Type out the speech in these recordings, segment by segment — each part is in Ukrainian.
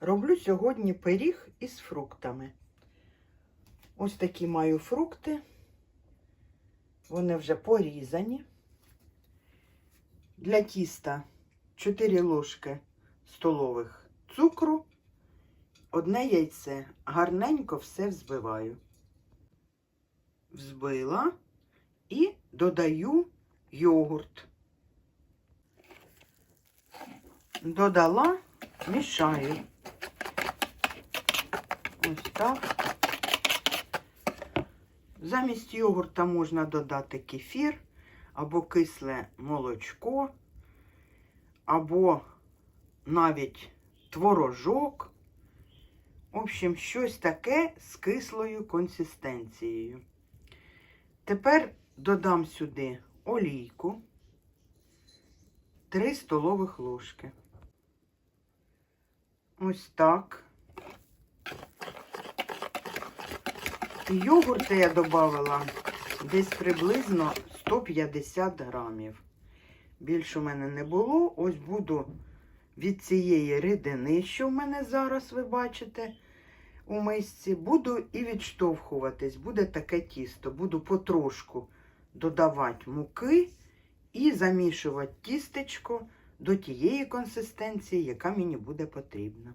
Роблю сьогодні пиріг із фруктами. Ось такі маю фрукти. Вони вже порізані. Для тіста 4 ложки столових цукру, одне яйце. Гарненько все взбиваю. Взбила і додаю йогурт. Додала, мішаю. Ось так. Замість йогурта можна додати кефір або кисле молочко, або навіть творожок. В общем, щось таке з кислою консистенцією. Тепер додам сюди олійку 3 столових ложки. Ось так. Йогурта я додавала десь приблизно 150 грамів. Більше у мене не було. Ось буду від цієї рідини, що в мене зараз, ви бачите, у мисці, буду і відштовхуватись. Буде таке тісто. Буду потрошку додавати муки і замішувати тістечко до тієї консистенції, яка мені буде потрібна.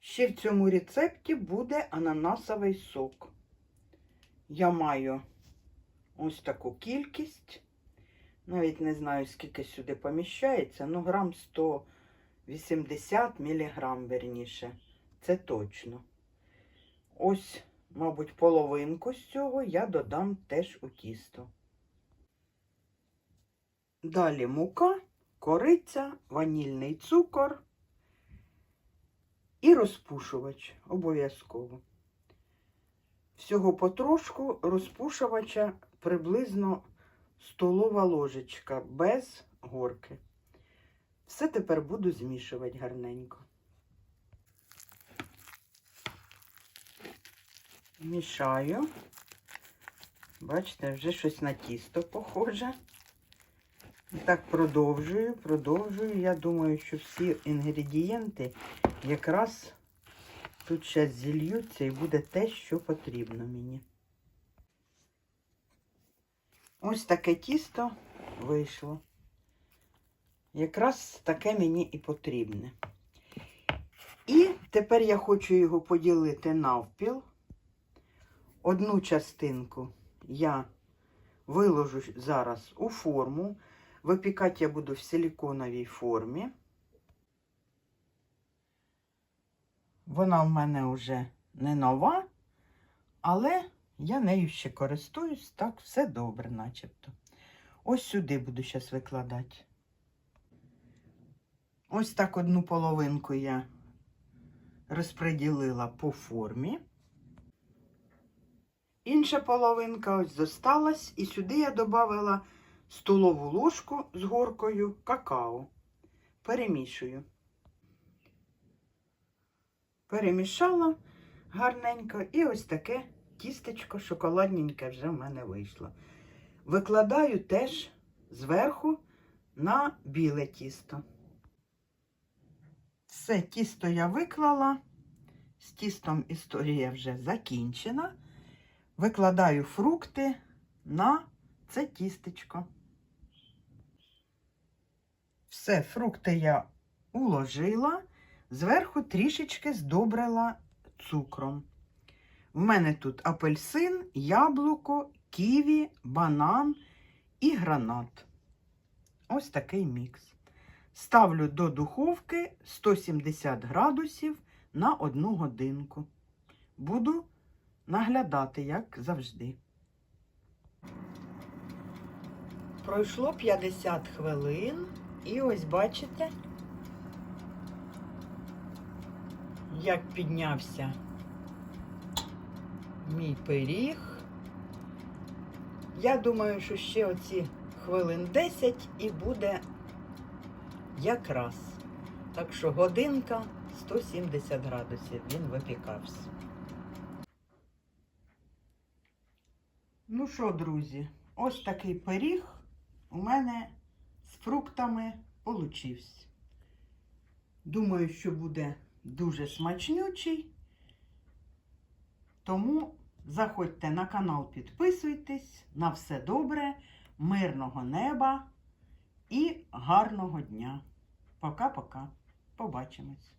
Ще в цьому рецепті буде ананасовий сок. Я маю ось таку кількість. Навіть не знаю, скільки сюди поміщається, ну грам 180 міліграм, верніше. Це точно. Ось, мабуть, половинку з цього я додам теж у тісто. Далі мука, кориця, ванільний цукор і розпушувач обов'язково. Всього потрошку розпушувача приблизно столова ложечка без горки. Все тепер буду змішувати гарненько. Мішаю. Бачите, вже щось на тісто похоже. І так продовжую, продовжую. Я думаю, що всі інгредієнти якраз тут ще зільються і буде те, що потрібно мені. Ось таке тісто вийшло. Якраз таке мені і потрібне. І тепер я хочу його поділити навпіл. Одну частинку я виложу зараз у форму. Випікати я буду в силіконовій формі. Вона в мене вже не нова, але я нею ще користуюсь, так все добре, начебто. Ось сюди буду зараз викладати. Ось так одну половинку я розподілила по формі. Інша половинка ось зосталась, і сюди я додала столову ложку з горкою какао. Перемішую. Перемішала гарненько і ось таке тістечко шоколадненьке вже в мене вийшло. Викладаю теж зверху на біле тісто. Все тісто я виклала. З тістом історія вже закінчена. Викладаю фрукти на це тістечко. Все, фрукти я уложила, зверху трішечки здобрила цукром. В мене тут апельсин, яблуко, ківі, банан і гранат. Ось такий мікс. Ставлю до духовки 170 градусів на одну годинку. Буду наглядати, як завжди. Пройшло 50 хвилин, і ось бачите, як піднявся мій пиріг. Я думаю, що ще оці хвилин 10 і буде якраз. Так що годинка 170 градусів він випікався. Ну що, друзі, ось такий пиріг у мене з фруктами получився. Думаю, що буде дуже смачнючий. Тому заходьте на канал, підписуйтесь. На все добре, мирного неба і гарного дня. Пока-пока. Побачимось.